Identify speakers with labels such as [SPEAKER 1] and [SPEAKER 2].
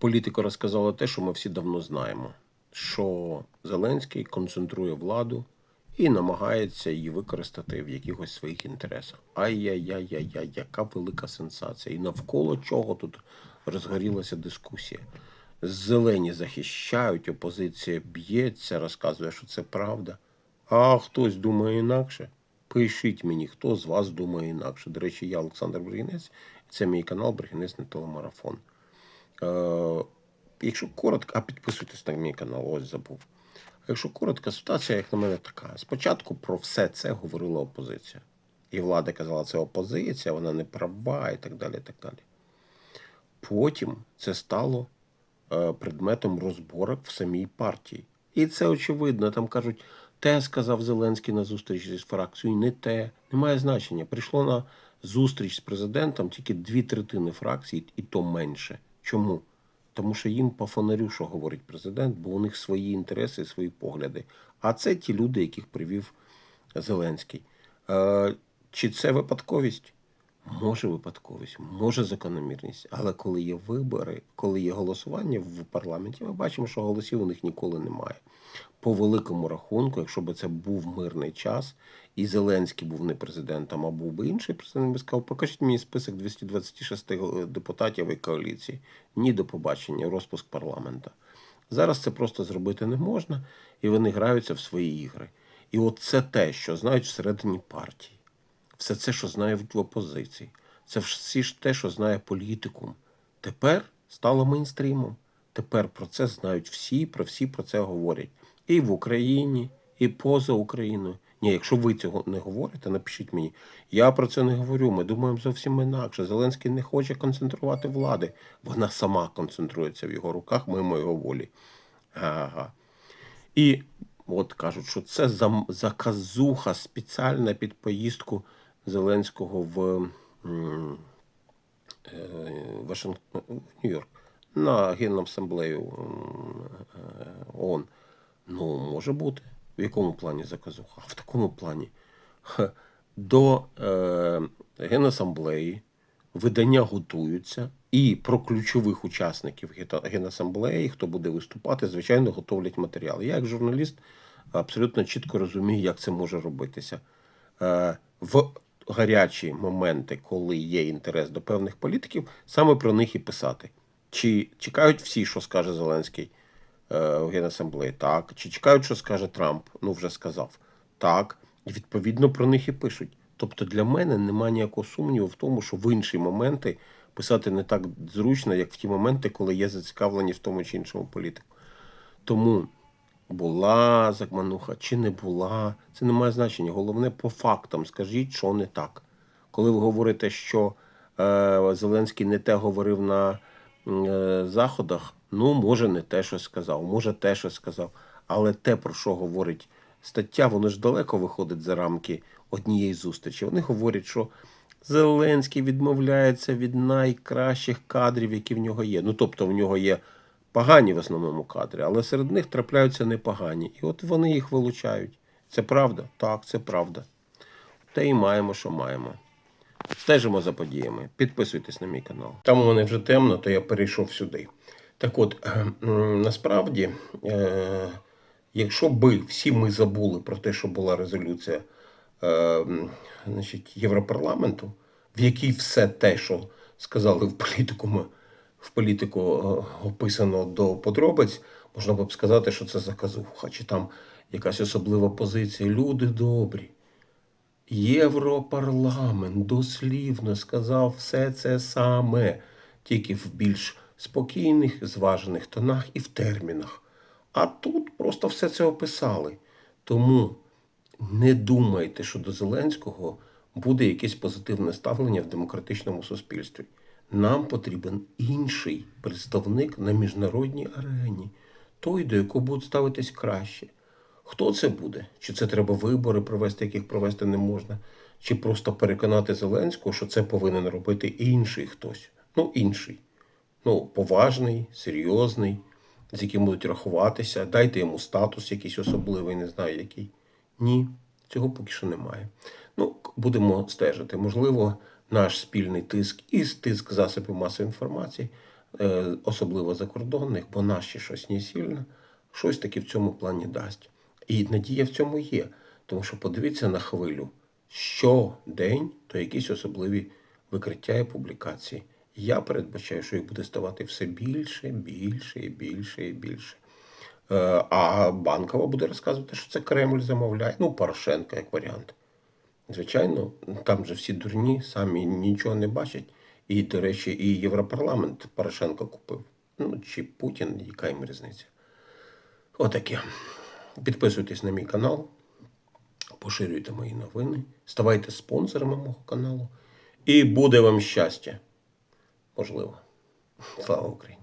[SPEAKER 1] політика розказала те, що ми всі давно знаємо, що Зеленський концентрує владу і намагається її використати в якихось своїх інтересах. Ай-яй-яй-яй-яй, яка велика сенсація. І навколо чого тут розгорілася дискусія. Зелені захищають, опозиція б'ється, розказує, що це правда. А хтось думає інакше. Пишіть мені, хто з вас думає інакше. До речі, я Олександр Бригінець, це мій канал Бригінець на телемарафон. Е, якщо коротко, а підписуйтесь на мій канал, ось забув. Якщо коротко, ситуація, як на мене, така. Спочатку про все це говорила опозиція. І влада казала, це опозиція, вона не права і так далі. І так далі. Потім це стало е, предметом розборок в самій партії. І це очевидно. Там кажуть, те сказав Зеленський на зустрічі з фракцією, не те. Немає значення. Прийшло на зустріч з президентом тільки дві третини фракції, і то менше. Чому? Тому що їм по фонарю, що говорить президент, бо у них свої інтереси, свої погляди. А це ті люди, яких привів Зеленський. Е, чи це випадковість? Може випадковість, може закономірність. Але коли є вибори, коли є голосування в парламенті, ми бачимо, що голосів у них ніколи немає. По великому рахунку, якщо б це був мирний час, і Зеленський був не президентом, а був би інший президент, би сказав, покажіть мені список 226 депутатів і коаліції. Ні до побачення, розпуск парламента. Зараз це просто зробити не можна, і вони граються в свої ігри. І от це те, що знають всередині партії все це, що знають в опозиції, це всі ж те, що знає політикум. Тепер стало мейнстрімом. Тепер про це знають всі, про всі про це говорять. І в Україні, і поза Україною. Ні, якщо ви цього не говорите, напишіть мені. Я про це не говорю. Ми думаємо зовсім інакше. Зеленський не хоче концентрувати влади. Вона сама концентрується в його руках, мимо його волі. Ага. І от кажуть, що це заказуха спеціальна під поїздку Зеленського в е, Вашингтон, Нью-Йорк на Генасамблею м, е, ООН. Ну, може бути. В якому плані заказуха? В такому плані. До е, Генасамблеї видання готуються, і про ключових учасників Генасамблеї, хто буде виступати, звичайно, готовлять матеріали. Я, як журналіст, абсолютно чітко розумію, як це може робитися. Е, в гарячі моменти, коли є інтерес до певних політиків, саме про них і писати. Чи чекають всі, що скаже Зеленський е, в Генасамблеї? Так. Чи чекають, що скаже Трамп? Ну, вже сказав. Так. І відповідно про них і пишуть. Тобто для мене немає ніякого сумніву в тому, що в інші моменти писати не так зручно, як в ті моменти, коли є зацікавлені в тому чи іншому політику. Тому була закмануха чи не була, це не має значення. Головне по фактам скажіть, що не так. Коли ви говорите, що е, Зеленський не те говорив на е, заходах, ну, може, не те, що сказав, може, те, що сказав. Але те, про що говорить стаття, воно ж далеко виходить за рамки однієї зустрічі. Вони говорять, що Зеленський відмовляється від найкращих кадрів, які в нього є. Ну, тобто, в нього є погані в основному кадри, але серед них трапляються непогані. І от вони їх вилучають. Це правда? Так, це правда. Та і маємо, що маємо. Стежимо за подіями. Підписуйтесь на мій канал. Там у мене вже темно, то я перейшов сюди. Так от, насправді, е, якщо би всі ми забули про те, що була резолюція е, значить, Європарламенту, в якій все те, що сказали в політику, в політику е, описано до подробиць, можна б сказати, що це заказуха, чи там якась особлива позиція. Люди добрі. Європарламент дослівно сказав все це саме, тільки в більш спокійних, зважених тонах і в термінах. А тут просто все це описали. Тому не думайте, що до Зеленського буде якесь позитивне ставлення в демократичному суспільстві. Нам потрібен інший представник на міжнародній арені, той, до якого будуть ставитись краще. Хто це буде? Чи це треба вибори провести, яких провести не можна? Чи просто переконати Зеленського, що це повинен робити інший хтось? Ну, інший. Ну, поважний, серйозний, з яким будуть рахуватися. Дайте йому статус якийсь особливий, не знаю який. Ні, цього поки що немає. Ну, будемо стежити. Можливо, наш спільний тиск і тиск засобів масової інформації е, особливо закордонних, бо наші щось не сильно, щось таки в цьому плані дасть. І надія в цьому є. Тому що подивіться на хвилю. Щодень то якісь особливі викриття і публікації. Я передбачаю, що їх буде ставати все більше, більше і більше і більше. Е, А Банкова буде розказувати, що це Кремль замовляє. Ну, Порошенко як варіант. Звичайно, там же всі дурні, самі нічого не бачать. І, до речі, і Європарламент Порошенко купив. Ну, чи Путін, яка їм різниця. Отаке. Підписуйтесь на мій канал, поширюйте мої новини, ставайте спонсорами мого каналу. І буде вам щастя. Можливо. Слава Україні!